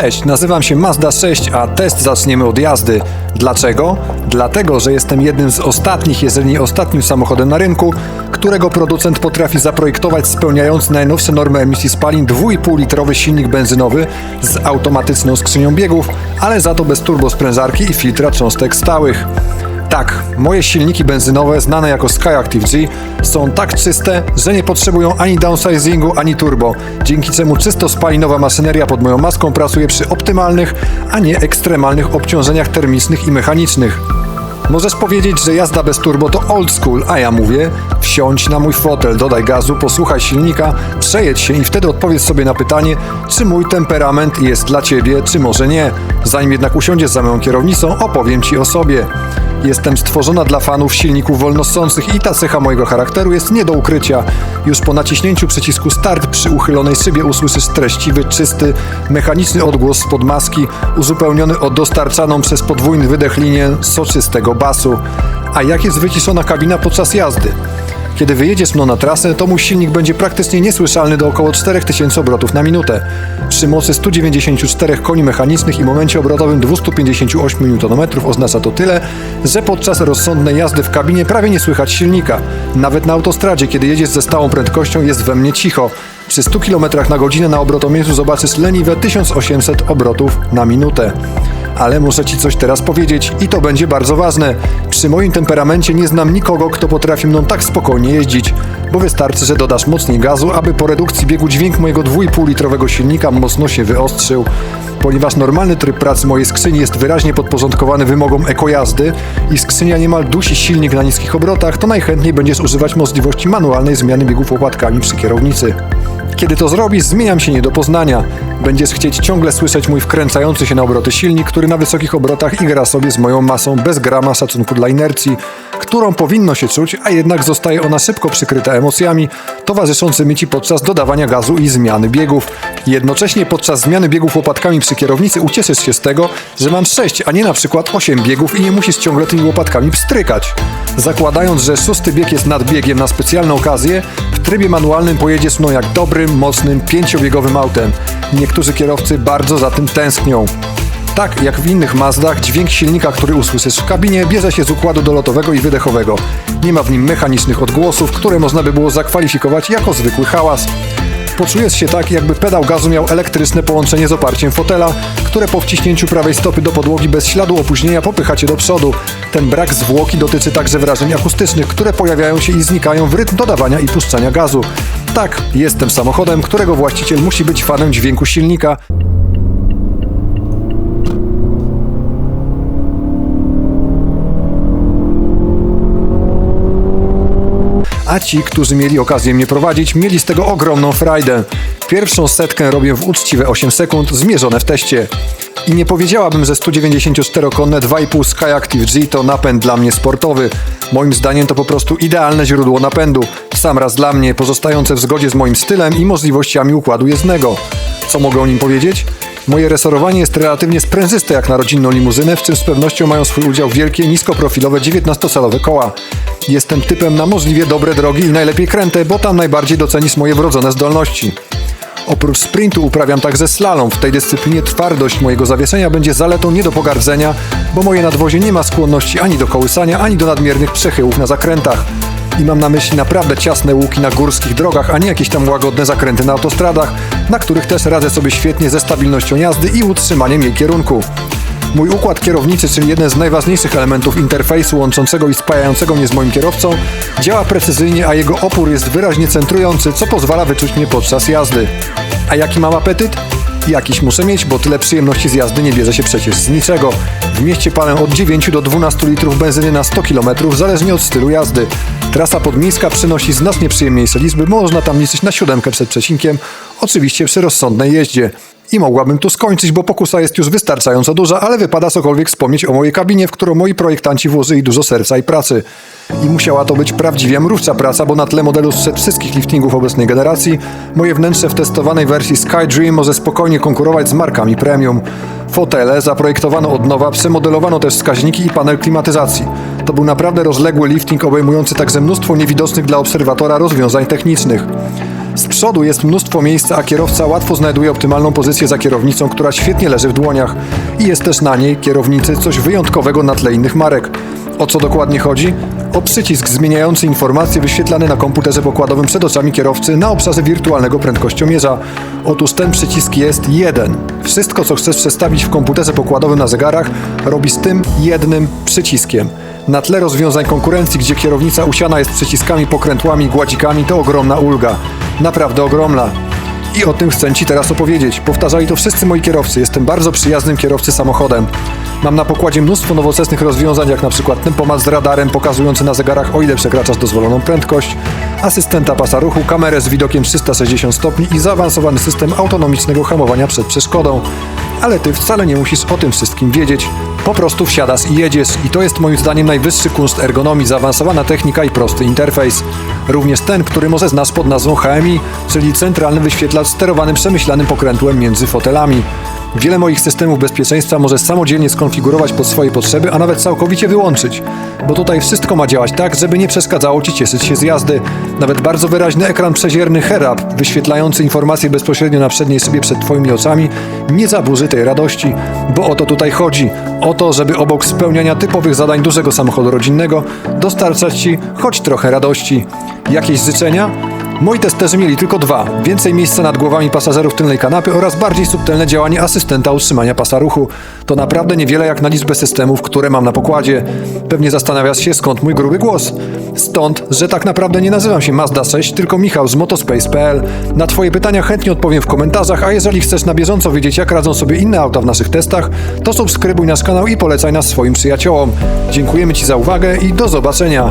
Cześć, nazywam się Mazda 6, a test zaczniemy od jazdy. Dlaczego? Dlatego, że jestem jednym z ostatnich, jeżeli nie ostatnim samochodem na rynku, którego producent potrafi zaprojektować spełniający najnowsze normy emisji spalin 2,5-litrowy silnik benzynowy z automatyczną skrzynią biegów, ale za to bez turbosprężarki i filtra cząstek stałych. Tak, moje silniki benzynowe, znane jako Skyactiv G, są tak czyste, że nie potrzebują ani downsizingu, ani turbo, dzięki czemu czysto spalinowa maszyneria pod moją maską pracuje przy optymalnych, a nie ekstremalnych obciążeniach termicznych i mechanicznych. Możesz powiedzieć, że jazda bez turbo to old school, a ja mówię, wsiądź na mój fotel, dodaj gazu, posłuchaj silnika, przejedź się i wtedy odpowiedz sobie na pytanie, czy mój temperament jest dla ciebie, czy może nie. Zanim jednak usiądziesz za moją kierownicą, opowiem ci o sobie. Jestem stworzona dla fanów silników wolnossących i ta cecha mojego charakteru jest nie do ukrycia. Już po naciśnięciu przycisku start przy uchylonej szybie usłyszysz treściwy, czysty, mechaniczny odgłos spod maski, uzupełniony o dostarczaną przez podwójny wydech linię soczystego basu. A jak jest wyciszona kabina podczas jazdy? Kiedy wyjedziesz mną na trasę, to mój silnik będzie praktycznie niesłyszalny do około 4000 obrotów na minutę. Przy mocy 194 koni mechanicznych i momencie obrotowym 258 Nm oznacza to tyle, że podczas rozsądnej jazdy w kabinie prawie nie słychać silnika. Nawet na autostradzie, kiedy jedziesz ze stałą prędkością, jest we mnie cicho. Przy 100 km na godzinę na obrotomierzu zobaczysz leniwe 1800 obrotów na minutę. Ale muszę Ci coś teraz powiedzieć i to będzie bardzo ważne. Przy moim temperamencie nie znam nikogo, kto potrafi mną tak spokojnie jeździć, bo wystarczy, że dodasz mocniej gazu, aby po redukcji biegu dźwięk mojego 2,5 litrowego silnika mocno się wyostrzył. Ponieważ normalny tryb pracy mojej skrzyni jest wyraźnie podporządkowany wymogom ekojazdy i skrzynia niemal dusi silnik na niskich obrotach, to najchętniej będziesz używać możliwości manualnej zmiany biegów łopatkami przy kierownicy. Kiedy to zrobisz, zmieniam się nie do poznania. Będziesz chcieć ciągle słyszeć mój wkręcający się na obroty silnik, który na wysokich obrotach igra sobie z moją masą bez grama szacunku dla inercji, którą powinno się czuć, a jednak zostaje ona szybko przykryta emocjami towarzyszącymi ci podczas dodawania gazu i zmiany biegów. Jednocześnie podczas zmiany biegów łopatkami przy kierownicy ucieszysz się z tego, że mam 6, a nie na przykład 8 biegów i nie musisz ciągle tymi łopatkami pstrykać. Zakładając, że szósty bieg jest nadbiegiem na specjalną okazję, w trybie manualnym pojedziesz mną jak dobrym, mocnym, pięciobiegowym autem. Niektórzy kierowcy bardzo za tym tęsknią. Tak jak w innych Mazdach, dźwięk silnika, który usłyszysz w kabinie, bierze się z układu dolotowego i wydechowego. Nie ma w nim mechanicznych odgłosów, które można by było zakwalifikować jako zwykły hałas. Poczujesz się tak, jakby pedał gazu miał elektryczne połączenie z oparciem fotela, które po wciśnięciu prawej stopy do podłogi bez śladu opóźnienia popycha cię do przodu. Ten brak zwłoki dotyczy także wrażeń akustycznych, które pojawiają się i znikają w rytm dodawania i puszczania gazu. Tak, jestem samochodem, którego właściciel musi być fanem dźwięku silnika, a ci, którzy mieli okazję mnie prowadzić, mieli z tego ogromną frajdę. Pierwszą setkę robię w uczciwe 8 sekund, zmierzone w teście. I nie powiedziałabym, że 194-konne 2,5 Skyactiv G to napęd dla mnie sportowy. Moim zdaniem to po prostu idealne źródło napędu. Sam raz dla mnie, pozostające w zgodzie z moim stylem i możliwościami układu jezdnego. Co mogę o nim powiedzieć? Moje resorowanie jest relatywnie sprężyste jak na rodzinną limuzynę, w czym z pewnością mają swój udział wielkie, niskoprofilowe 19-calowe koła. Jestem typem na możliwie dobre drogi i najlepiej kręte, bo tam najbardziej docenisz moje wrodzone zdolności. Oprócz sprintu uprawiam także slalom. W tej dyscyplinie twardość mojego zawieszenia będzie zaletą nie do pogardzenia, bo moje nadwozie nie ma skłonności ani do kołysania, ani do nadmiernych przechyłów na zakrętach. I mam na myśli naprawdę ciasne łuki na górskich drogach, a nie jakieś tam łagodne zakręty na autostradach, na których też radzę sobie świetnie ze stabilnością jazdy i utrzymaniem jej kierunku. Mój układ kierownicy, czyli jeden z najważniejszych elementów interfejsu łączącego i spajającego mnie z moim kierowcą, działa precyzyjnie, a jego opór jest wyraźnie centrujący, co pozwala wyczuć mnie podczas jazdy. A jaki mam apetyt? Jakiś muszę mieć, bo tyle przyjemności z jazdy nie bierze się przecież z niczego. W mieście palę od 9 do 12 litrów benzyny na 100 km, zależnie od stylu jazdy. Trasa podmiejska przynosi znacznie przyjemniejsze liczby, można tam liczyć na siódemkę przed przecinkiem, oczywiście przy rozsądnej jeździe. I mogłabym tu skończyć, bo pokusa jest już wystarczająco duża, ale wypada cokolwiek wspomnieć o mojej kabinie, w którą moi projektanci włożyli dużo serca i pracy. I musiała to być prawdziwie mrówcza praca, bo na tle modelu sprzed wszystkich liftingów obecnej generacji, moje wnętrze w testowanej wersji SkyDream może spokojnie konkurować z markami premium. Fotele zaprojektowano od nowa, przemodelowano też wskaźniki i panel klimatyzacji. To był naprawdę rozległy lifting obejmujący także mnóstwo niewidocznych dla obserwatora rozwiązań technicznych. Z przodu jest mnóstwo miejsca, a kierowca łatwo znajduje optymalną pozycję za kierownicą, która świetnie leży w dłoniach. I jest też na niej kierownicy coś wyjątkowego na tle innych marek. O co dokładnie chodzi? O przycisk zmieniający informacje wyświetlane na komputerze pokładowym przed oczami kierowcy na obszarze wirtualnego prędkościomierza. Otóż ten przycisk jest jeden. Wszystko, co chcesz przestawić w komputerze pokładowym na zegarach, robi z tym jednym przyciskiem. Na tle rozwiązań konkurencji, gdzie kierownica usiana jest przyciskami, pokrętłami i gładzikami, to ogromna ulga. Naprawdę ogromna. I o tym chcę Ci teraz opowiedzieć. Powtarzali to wszyscy moi kierowcy. Jestem bardzo przyjaznym kierowcy samochodem. Mam na pokładzie mnóstwo nowoczesnych rozwiązań, jak na przykład tempomat z radarem pokazujący na zegarach, o ile przekraczasz dozwoloną prędkość, asystenta pasa ruchu, kamerę z widokiem 360 stopni i zaawansowany system autonomicznego hamowania przed przeszkodą. Ale Ty wcale nie musisz o tym wszystkim wiedzieć. Po prostu wsiadasz i jedziesz i to jest moim zdaniem najwyższy kunszt ergonomii, zaawansowana technika i prosty interfejs. Również ten, który może znasz pod nazwą HMI, czyli centralny wyświetlacz sterowany przemyślanym pokrętłem między fotelami. Wiele moich systemów bezpieczeństwa może samodzielnie skonfigurować pod swoje potrzeby, a nawet całkowicie wyłączyć. Bo tutaj wszystko ma działać tak, żeby nie przeszkadzało Ci cieszyć się z jazdy. Nawet bardzo wyraźny ekran przezierny head-up, wyświetlający informacje bezpośrednio na przedniej szybie przed Twoimi oczami, nie zaburzy tej radości. Bo o to tutaj chodzi. O to, żeby obok spełniania typowych zadań dużego samochodu rodzinnego, dostarczać Ci choć trochę radości. Jakieś życzenia? Moi testerzy mieli tylko dwa. Więcej miejsca nad głowami pasażerów tylnej kanapy oraz bardziej subtelne działanie asystenta utrzymania pasa ruchu. To naprawdę niewiele jak na liczbę systemów, które mam na pokładzie. Pewnie zastanawiasz się skąd mój gruby głos. Stąd, że tak naprawdę nie nazywam się Mazda 6, tylko Michał z motospace.pl. Na Twoje pytania chętnie odpowiem w komentarzach, a jeżeli chcesz na bieżąco wiedzieć jak radzą sobie inne auta w naszych testach, to subskrybuj nasz kanał i polecaj nas swoim przyjaciołom. Dziękujemy Ci za uwagę i do zobaczenia.